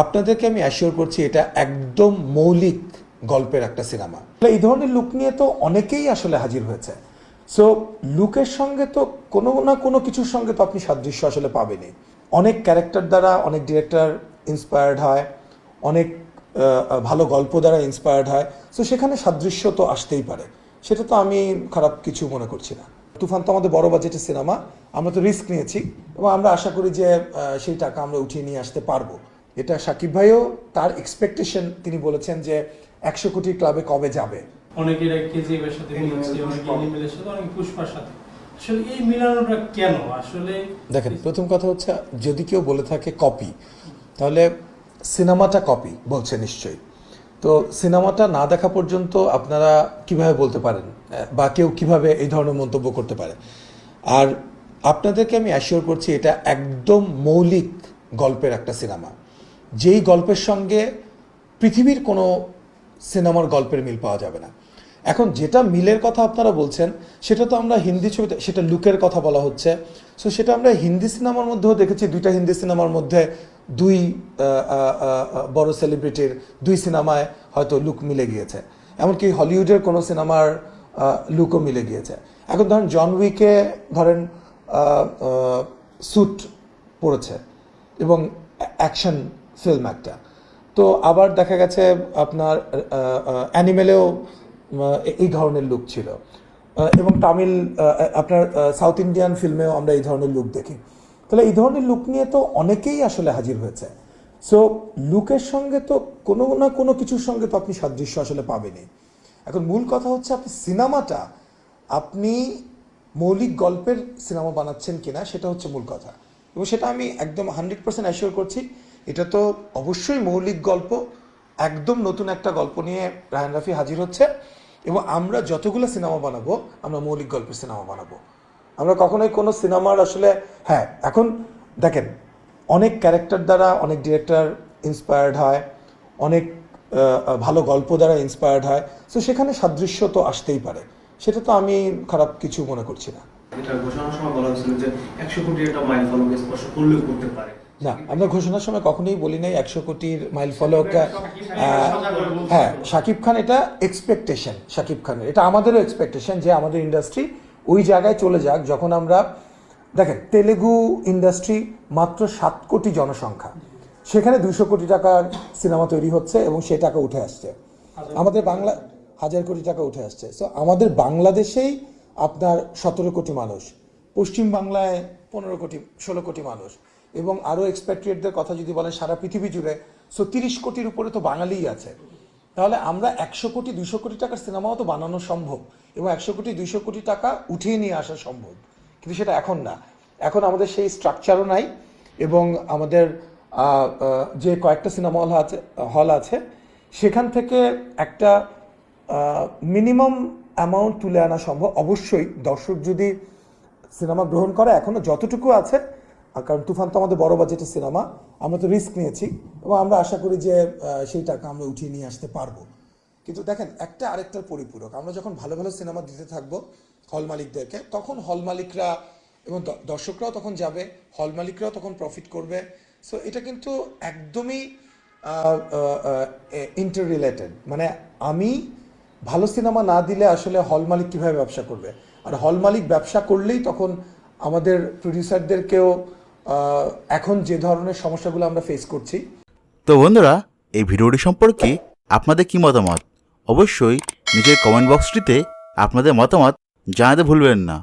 আপনাদেরকে আমি অ্যাসিওর করছি, এটা একদম মৌলিক গল্পের একটা সিনেমা এই ধরনের লুক নিয়ে তো অনেকেই আসলে হাজির হয়েছে। সো লুকের সঙ্গে তো কোনো না কোনো কিছুর সঙ্গে তো আপনি সাদৃশ্য আসলে পাবেনই। অনেক ক্যারেক্টার দ্বারা অনেক ডিরেক্টর ইন্সপায়ার্ড হয়, অনেক ভালো গল্প দ্বারা ইন্সপায়ার্ড হয়। সো সেখানে সাদৃশ্য তো আসতেই পারে। সেটা তো আমি খারাপ কিছু মনে করছি না। তুফান তো আমাদের বড় বাজেটের সিনেমা আমরা তো রিস্ক নিয়েছি। এবং আমরা আশা করি যে সেই টাকা আমরা উঠিয়ে নিয়ে আসতে পারব। এটা সাকিব ভাইও তার এক্সপেকটেশন তিনি বলেছেন যে একশো কোটি ক্লাবে কবে যাবে। অনেকের কেজিএফ এর সাথে মিলছে অনেকে এনিমেলের সাথে অনেকে পুষ্পার সাথে। আসলে এই মিলানোটা কেন? আসলে দেখেন প্রথম কথা হচ্ছে যদি কেউ বলে থাকে কপি তাহলে সিনেমাটা কপি বলছে নিশ্চয়ই। তো সিনেমাটা না দেখা পর্যন্ত আপনারা কীভাবে বলতে পারেন? বা কেউ কীভাবে এই ধরনের মন্তব্য করতে পারে? আর আপনাদেরকে আমি অ্যাসিওর করছি এটা একদম মৌলিক গল্পের একটা সিনেমা। যেই গল্পের সঙ্গে পৃথিবীর কোনো সিনেমার গল্পের মিল পাওয়া যাবে না। এখন যেটা মিলের কথা আপনারা বলছেন, সেটা তো আমরা হিন্দি ছবিতে, সেটা লুকের কথা বলা হচ্ছে। সো সেটা আমরা হিন্দি সিনেমার মধ্যেও দেখেছি, দুইটা হিন্দি সিনেমার মধ্যে দুই বড় সেলিব্রিটির দুই সিনেমায় হয়তো লুক মিলে গিয়েছে। এমনকি হলিউডের কোনো সিনেমার লুকও মিলে গিয়েছে। এখন ধরেন জন উইকে ধরেন স্যুট পড়েছে এবং অ্যাকশন ফিল্ম একটা। তো আবার দেখা গেছে আপনার অ্যানিমেলেও এই ধরনের লুক ছিল। এবং তামিল আপনার সাউথ ইন্ডিয়ান ফিল্মেও আমরা এই ধরনের লুক দেখি। তাহলে এই ধরনের লুক নিয়ে তো অনেকেই আসলে হাজির হয়েছে। সো লুকের সঙ্গে তো কোনো না কোনো কিছুর সঙ্গে তো আপনি সাদৃশ্য আসলে পাবেনই। এখন মূল কথা হচ্ছে আপনি সিনেমাটা, আপনি মৌলিক গল্পের সিনেমা বানাচ্ছেন কিনা, সেটা হচ্ছে মূল কথা। এবং সেটা আমি একদম হান্ড্রেড পার্সেন্ট অ্যাসিওর করছি এটা তো অবশ্যই মৌলিক গল্প, একদম নতুন একটা গল্প নিয়ে রায়হান রাফি হাজির হচ্ছে এবং আমরা যতগুলো সিনেমা বানাবো, আমরা মৌলিক গল্পের সিনেমা বানাবো। আমরা কখনোই কোনো সিনেমার আসলে হ্যাঁ এখন দেখেন, অনেক ক্যারেক্টার দ্বারা অনেক ডিরেক্টর ইন্সপায়ার্ড হয়, অনেক ভালো গল্প দ্বারা ইন্সপায়ার্ড হয়, তো সেখানে সাদৃশ্য তো আসতেই পারে। সেটা তো আমি খারাপ কিছু মনে করছি না। এটা ঘোষণার সময় বলা হয়েছিল যে একশো কোটি একটা মাইল ফলক স্পর্শ করলেও করতে পারে। না, আমরা ঘোষণার সময় কখনোই বলি নাই একশো কোটির মাইল ফলক হ্যাঁ শাকিব খান এটা এক্সপেকটেশন শাকিব খানের। এটা আমাদেরও এক্সপেকটেশন যে আমাদের ইন্ডাস্ট্রি ওই জায়গায় চলে যাক যখন আমরা, দেখেন, তেলেগু ইন্ডাস্ট্রি মাত্র সাত কোটি জনসংখ্যা। সেখানে দুশো কোটি টাকার সিনেমা তৈরি হচ্ছে এবং সেই টাকা উঠে আসছে। আমাদের বাংলা, হাজার কোটি টাকা উঠে আসছে। সো আমাদের বাংলাদেশেই আপনার সতেরো কোটি মানুষ পশ্চিম বাংলায় পনেরো কোটি, ষোলো কোটি মানুষ। এবং আরও এক্সপ্যাট্রিয়েটদের কথা যদি বলেন, সারা পৃথিবী জুড়ে। সো তিরিশ কোটির উপরে তো বাঙালিই আছে। তাহলে আমরা একশো কোটি, দুইশো কোটি টাকার সিনেমাও তো বানানো সম্ভব এবং একশো কোটি, দুইশো কোটি টাকা উঠিয়ে নিয়ে আসা সম্ভব। কিন্তু সেটা এখন না। এখন আমাদের সেই স্ট্রাকচারও নাই এবং আমাদের যে কয়েকটা সিনেমা হল আছে হল আছে, সেখান থেকে একটা মিনিমাম অ্যামাউন্ট তুলে আনা সম্ভব। অবশ্যই দর্শক যদি সিনেমা গ্রহণ করে, এখনও যতটুকু আছে আর কারণ তুফান তো আমাদের বড় বাজেটের সিনেমা আমরা তো রিস্ক নিয়েছি এবং আমরা আশা করি যে সেই টাকা আমরা উঠিয়ে নিয়ে আসতে পারব। কিন্তু দেখেন, একটা আরেকটার পরিপূরক। আমরা যখন ভালো ভালো সিনেমা দিতে থাকব হল মালিকদেরকে, তখন হল মালিকরা এবং দর্শকরাও তখন যাবে হল মালিকরাও তখন প্রফিট করবে। সো এটা কিন্তু একদমই ইন্টার রিলেটেড মানে আমি ভালো সিনেমা না দিলে আসলে হল মালিক কীভাবে ব্যবসা করবে? আর হল মালিক ব্যবসা করলেই তখন আমাদের প্রডিউসারদেরকেও এখন যে ধরনের সমস্যাগুলো আমরা ফেস করছি। তো বন্ধুরা, এই ভিডিওটি সম্পর্কে আপনাদের কি মতামত? অবশ্যই নিজের কমেন্ট বক্সটিতে আপনাদের মতামত জানাতে ভুলবেন না।